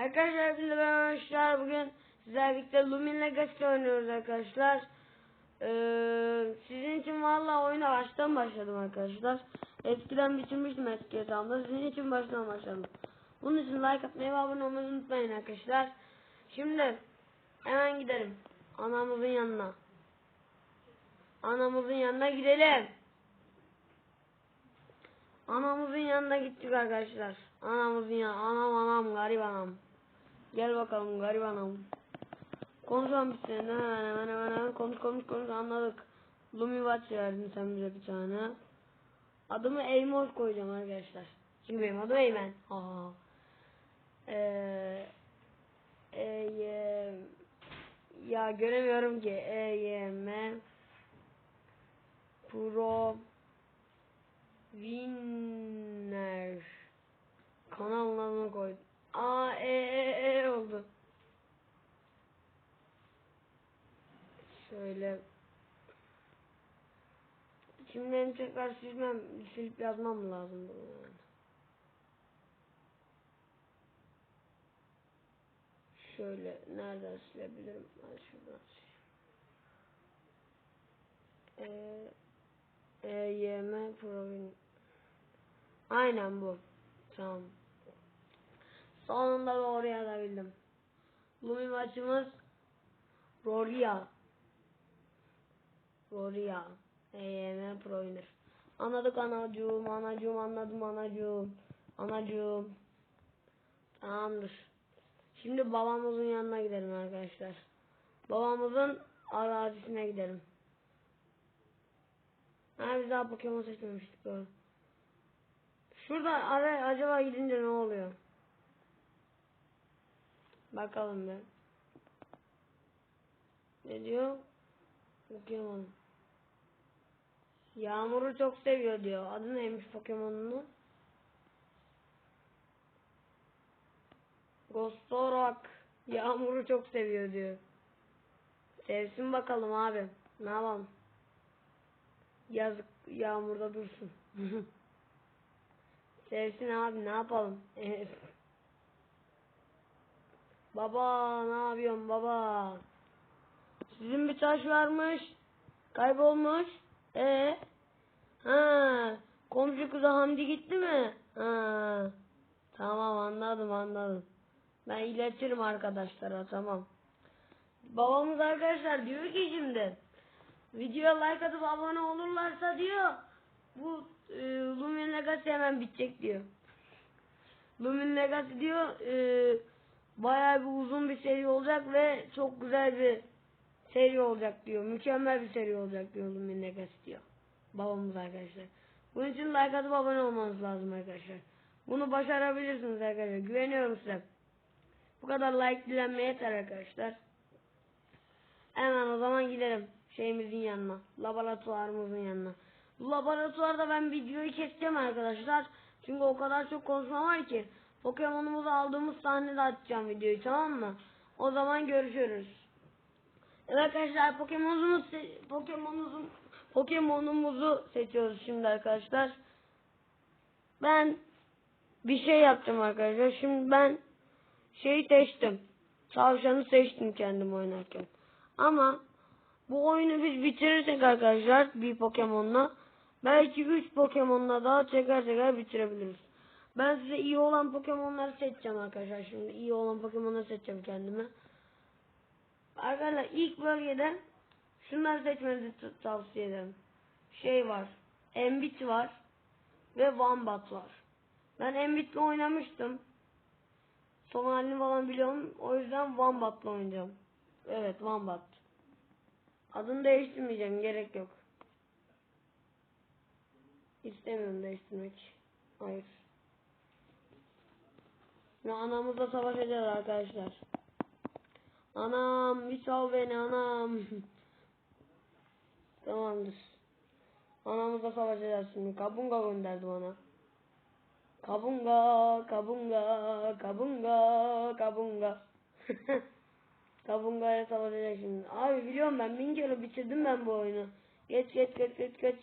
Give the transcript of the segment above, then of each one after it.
Arkadaşlar biz arkadaşlar bugün sizlerle birlikte Lumin Legacy oynuyoruz arkadaşlar. Ee, sizin için valla oyuna baştan başladım arkadaşlar. Eskiden bitirmiştim eski hesabımda. Sizin için baştan başladım. Bunun için like atmayı ve abone olmayı unutmayın arkadaşlar. Şimdi hemen gidelim. Anamızın yanına. Anamızın yanına gidelim. Anamızın yanına gittik arkadaşlar. Anamızın yanına. Anam anam garip anam. Gel bakalım garip anam. Konuşalım bir seninle hemen hemen hemen hemen konuş konuş konuş anladık. Lumi Watch verdin sen bize bir tane. Adımı Eymor koyacağım arkadaşlar. Çünkü benim adım Eymen. Ha ha. Eee e, y, ya göremiyorum ki. E Y M Pro Winner kanalın adını koydum. A E E E oldu. Şöyle Şimdi benim tekrar silmem, silip yazmam lazım bunu yani. Şöyle nereden silebilirim? Hadi şuradan sileyim. Ee, EYM Provin. Aynen bu. Tamam. Sonunda doğru yazabildim. Lumi maçımız Roria. Roria. EYM Proviner. Anladık anacığım, anacığım anladım anacığım. Anacığım. Tamamdır. Şimdi babamızın yanına gidelim arkadaşlar. Babamızın arazisine gidelim. Ha biz daha Pokemon seçmemiştik doğru. Şurada ara acaba gidince ne oluyor? Bakalım bir. Ne diyor? Pokemon. Yağmuru çok seviyor diyor. Adı neymiş Pokemon'un? Gostorak. Yağmuru çok seviyor diyor. Sevsin bakalım abi. Ne yapalım? Yazık yağmurda dursun. Sevsin abi ne yapalım? baba ne yapıyorsun baba? Sizin bir taş varmış. Kaybolmuş. E ha komşu kıza Hamdi gitti mi? Ha tamam anladım anladım. Ben iletirim arkadaşlara tamam. Babamız arkadaşlar diyor ki şimdi videoya like atıp abone olurlarsa diyor bu e, Lumin Legacy hemen bitecek diyor. Lumin Legacy diyor e, bayağı bir uzun bir seri olacak ve çok güzel bir seri olacak diyor. Mükemmel bir seri olacak diyor Lumin Legacy diyor. Babamız arkadaşlar. Bunun için like atıp abone olmanız lazım arkadaşlar. Bunu başarabilirsiniz arkadaşlar. Güveniyorum size. Bu kadar like dilenmeye yeter arkadaşlar. Hemen o zaman gidelim şeyimizin yanına. Laboratuvarımızın yanına. Laboratuvarda ben videoyu keseceğim arkadaşlar. Çünkü o kadar çok konuşma var ki. Pokemon'umuzu aldığımız sahnede açacağım videoyu tamam mı? O zaman görüşürüz. Evet arkadaşlar Pokemon'umuzu Pokemon'umuzu Pokemon'umuzu seçiyoruz şimdi arkadaşlar. Ben bir şey yaptım arkadaşlar. Şimdi ben şeyi seçtim. Tavşanı seçtim kendim oynarken. Ama bu oyunu biz bitirirsek arkadaşlar bir Pokemon'la belki 3 Pokemon'la daha teker teker bitirebiliriz. Ben size iyi olan Pokemon'ları seçeceğim arkadaşlar. Şimdi iyi olan Pokemon'ları seçeceğim kendime. Arkadaşlar ilk bölgede şunları seçmenizi tavsiye ederim. Şey var. Embit var. Ve Wombat var. Ben Embit'le oynamıştım. Son halini falan biliyorum. O yüzden Wombat'la oynayacağım. Evet Wombat. Adını değiştirmeyeceğim. Gerek yok. İstemiyorum değiştirmek. Hayır. Ve anamızla savaşacağız arkadaşlar. Anam bir sal beni anam. Tamamdır. Anamızla savaşacağız şimdi. Kabunga gönderdi bana. Kabunga, kabunga, kabunga, kabunga. Kabunga'ya savaşacak şimdi. Abi biliyorum ben bin kere bitirdim ben bu oyunu. Geç geç geç geç geç.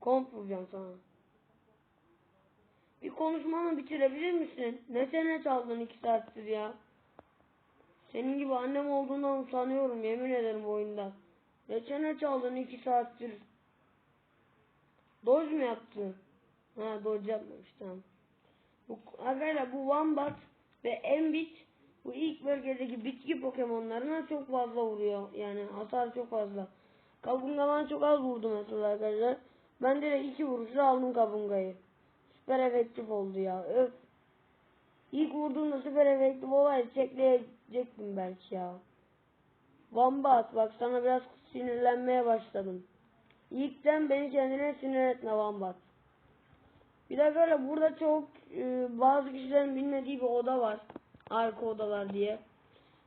Komp vuracağım sana. Bir konuşmanı bitirebilir misin? Ne sene çaldın iki saattir ya? Senin gibi annem olduğundan utanıyorum yemin ederim oyunda. Ne sene çaldın iki saattir? Doge mu yaptın? Ha Doge yapmamış tamam. Bu, arkadaşlar bu Wombat ve Embit bu ilk bölgedeki bitki Pokemon'larına çok fazla vuruyor. Yani hasar çok fazla. Kabungaman çok az vurdu mesela arkadaşlar. Ben direkt iki vuruşla aldım Kabunga'yı. Süper efektif oldu ya. Öf. İlk vurduğumda süper efektif olaydı çekleyecektim belki ya. Wombat bak sana biraz sinirlenmeye başladım. İlkten beni kendine sinir etme Wombat. Bir de böyle burada çok e, bazı kişilerin bilmediği bir oda var. Arka odalar diye.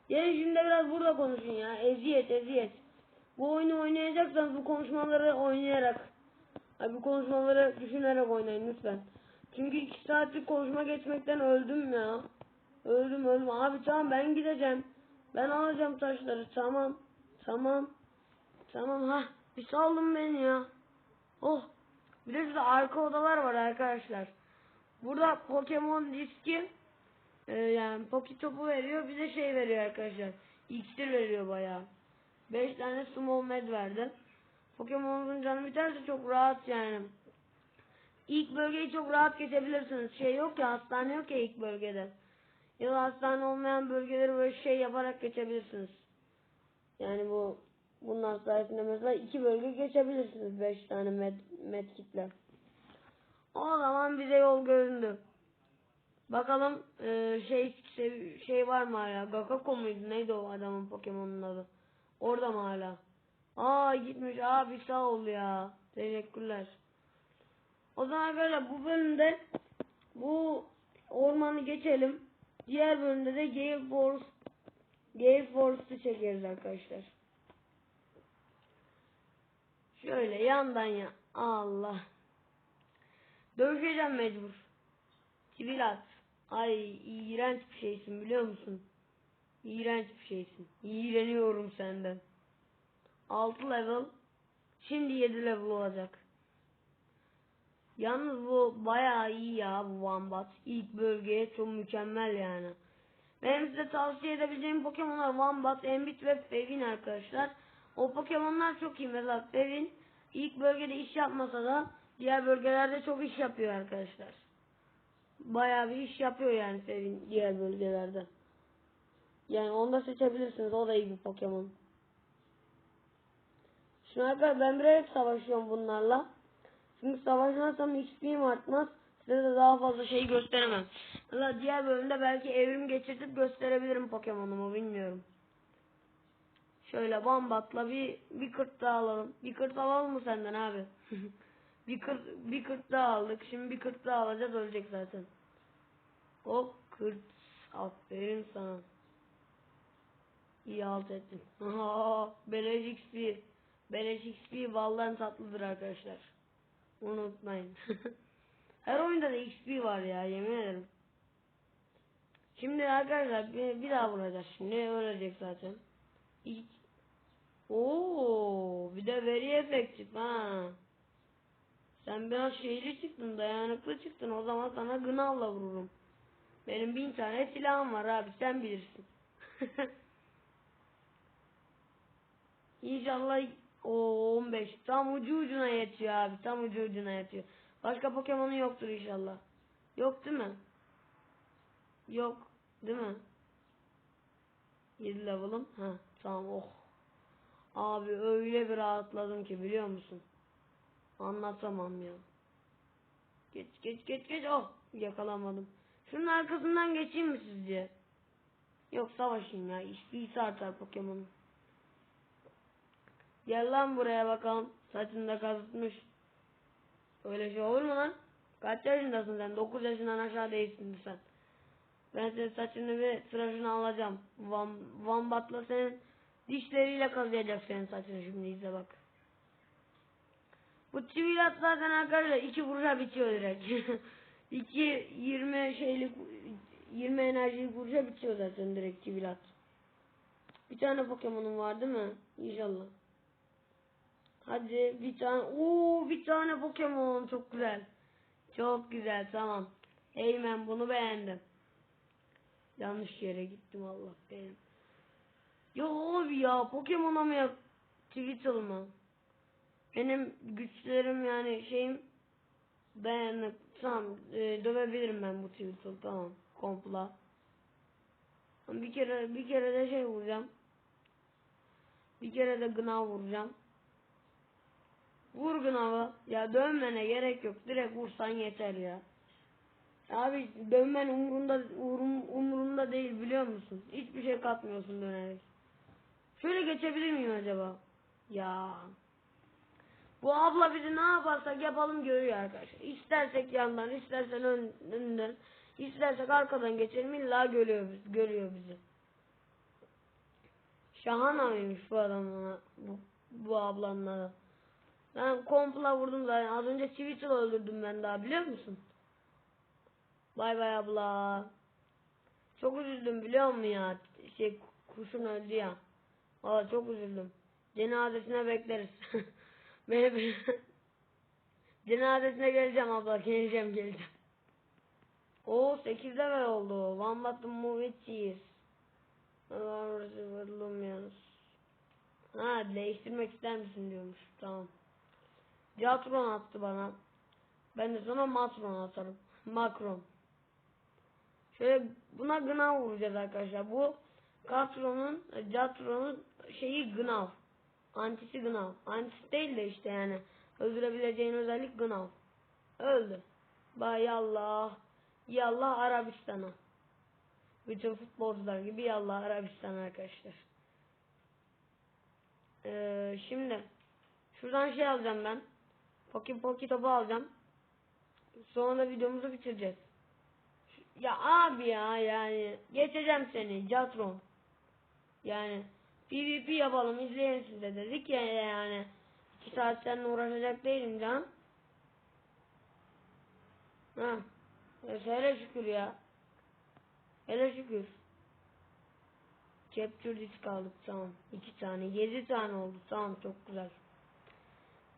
Gelin şimdi biraz burada konuşun ya. Eziyet eziyet. Bu oyunu oynayacaksanız bu konuşmaları oynayarak Ay bu konuşmaları düşünerek oynayın lütfen. Çünkü iki saatlik konuşma geçmekten öldüm ya. Öldüm öldüm. Abi tamam ben gideceğim. Ben alacağım taşları. Tamam. Tamam. Tamam ha. Bir saldın beni ya. Oh. Bir de şurada arka odalar var arkadaşlar. Burada Pokemon diski e, yani Poki topu veriyor. Bir de şey veriyor arkadaşlar. İksir veriyor bayağı. 5 tane Small Med verdi. Pokemon'un canı biterse çok rahat yani. İlk bölgeyi çok rahat geçebilirsiniz. Şey yok ya hastane yok ya ilk bölgede. Ya da hastane olmayan bölgeleri böyle şey yaparak geçebilirsiniz. Yani bu bunlar sayesinde mesela iki bölge geçebilirsiniz. Beş tane med, med kitle. O zaman bize yol göründü. Bakalım e, şey, şey şey var mı hala? Gakako muydu? Neydi o adamın Pokemon'un adı? Orada mı hala? Aa gitmiş abi sağ ol ya. Teşekkürler. O zaman arkadaşlar bu bölümde bu ormanı geçelim. Diğer bölümde de Gale Force Gale Force'u çekeriz arkadaşlar. Şöyle yandan ya. Allah. Dövüşeceğim mecbur. Kivilat. Ay iğrenç bir şeysin biliyor musun? İğrenç bir şeysin. İğreniyorum senden. 6 level. Şimdi 7 level olacak. Yalnız bu bayağı iyi ya bu Wombat. İlk bölgeye çok mükemmel yani. Benim size tavsiye edebileceğim Pokemonlar Wombat, Embiid ve Fevin arkadaşlar. O Pokemonlar çok iyi. Mesela Fevin ilk bölgede iş yapmasa da diğer bölgelerde çok iş yapıyor arkadaşlar. Bayağı bir iş yapıyor yani Fevin diğer bölgelerde. Yani onu da seçebilirsiniz. O da iyi bir Pokemon. Şimdi arkadaşlar ben bilerek savaşıyorum bunlarla. Çünkü savaşmazsam XP'm artmaz. Size de daha fazla şey gösteremem. Valla diğer bölümde belki evrim geçirtip gösterebilirim Pokemon'umu bilmiyorum. Şöyle Wombat'la bir, bir kırt daha alalım. Bir kırt alalım mı senden abi? bir kırt, bir kırt daha aldık. Şimdi bir kırt daha alacağız ölecek zaten. Hop kırt. Aferin sana. İyi alt ettin. Beleş XP. Beleş XP baldan tatlıdır arkadaşlar. Unutmayın. Her oyunda da XP var ya yemin ederim. Şimdi arkadaşlar bir, bir daha vuracağız şimdi ölecek zaten. İlk... Oo, bir de veri efektif ha. Sen biraz şeyli çıktın dayanıklı çıktın o zaman sana gınavla vururum. Benim bin tane silahım var abi sen bilirsin. İnşallah o 15 tam ucu ucuna yetiyor abi tam ucu ucuna yetiyor. Başka Pokemon'un yoktur inşallah. Yok değil mi? Yok değil mi? 7 level'ım. Ha tamam oh. Abi öyle bir rahatladım ki biliyor musun? Anlatamam ya. Geç geç geç geç oh yakalamadım. Şunun arkasından geçeyim mi sizce? Yok savaşayım ya. İşte artar Pokemon'un. Gel lan buraya bakalım. Saçını da kazıtmış. Öyle şey olur mu lan? Kaç yaşındasın sen? 9 yaşından aşağı değilsin sen. Ben senin saçını ve tıraşını alacağım. Van, Vambat'la senin dişleriyle kazıyacak senin saçını şimdi izle bak. Bu çivilat zaten arkadaşlar iki vuruşa bitiyor direkt. iki 20 şeylik 20 enerjilik vuruşa bitiyor zaten direkt çivilat. Bir tane Pokemon'un var değil mi? İnşallah. Hadi bir tane. Oo bir tane Pokemon çok güzel. Çok güzel tamam. Eymen bunu beğendim. Yanlış yere gittim Allah benim. Ya abi ya Pokemon'a mı yap? Twitter mı? Benim güçlerim yani şeyim beğendim. Tamam e, dövebilirim ben bu Twitter tamam. Kompla. Bir kere bir kere de şey vuracağım. Bir kere de gına vuracağım. Vur gınavı. Ya dönmene gerek yok. Direkt vursan yeter ya. Abi dönmen umurunda urum, umurunda değil biliyor musun? Hiçbir şey katmıyorsun dönerek. Şöyle geçebilir miyim acaba? Ya. Bu abla bizi ne yaparsak yapalım görüyor arkadaşlar. İstersek yandan, istersen ön, önden, istersek arkadan geçelim illa görüyor, görüyor bizi. Şahane mıymış bu adamın bu, bu ablanın. Ben kompla vurdum zaten. Az önce Twitter öldürdüm ben daha biliyor musun? Bay bay abla. Çok üzüldüm biliyor musun ya? Şey kuşun öldü ya. Valla çok üzüldüm. Cenazesine bekleriz. Beni Cenazesine geleceğim abla. Geleceğim geleceğim. Oo 8 level oldu. One button move it cheese. Lumions. Ha değiştirmek ister misin diyormuş. Tamam. Jatron attı bana. Ben de sana Matron atarım. Makron. Şöyle buna Gnav vuracağız arkadaşlar. Bu Katron'un, Jatron'un şeyi Gnav. Antisi Gnav. Antisi değil de işte yani. Öldürebileceğin özellik Gnav. Öldü. Bay Allah. Yallah Arabistan'a. Bütün futbolcular gibi yallah Arabistan arkadaşlar. Ee, şimdi şuradan şey alacağım ben. Poki poki topu alacağım. Sonra videomuzu bitireceğiz. Ya abi ya yani geçeceğim seni Catron. Yani PvP yapalım izleyin size dedik ya yani. iki saat seninle uğraşacak değilim can. Ha. Neyse, hele şükür ya. Hele şükür. Capture disk aldık tamam. iki tane. Yedi tane oldu tamam çok güzel.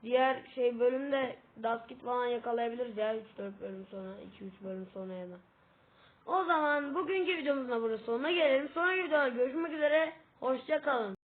Diğer şey bölümde Daskit falan yakalayabiliriz ya 3-4 bölüm sonra 2-3 bölüm sonra ya da. O zaman bugünkü videomuzun da burada sonuna gelelim. Sonraki videoda görüşmek üzere. Hoşça kalın.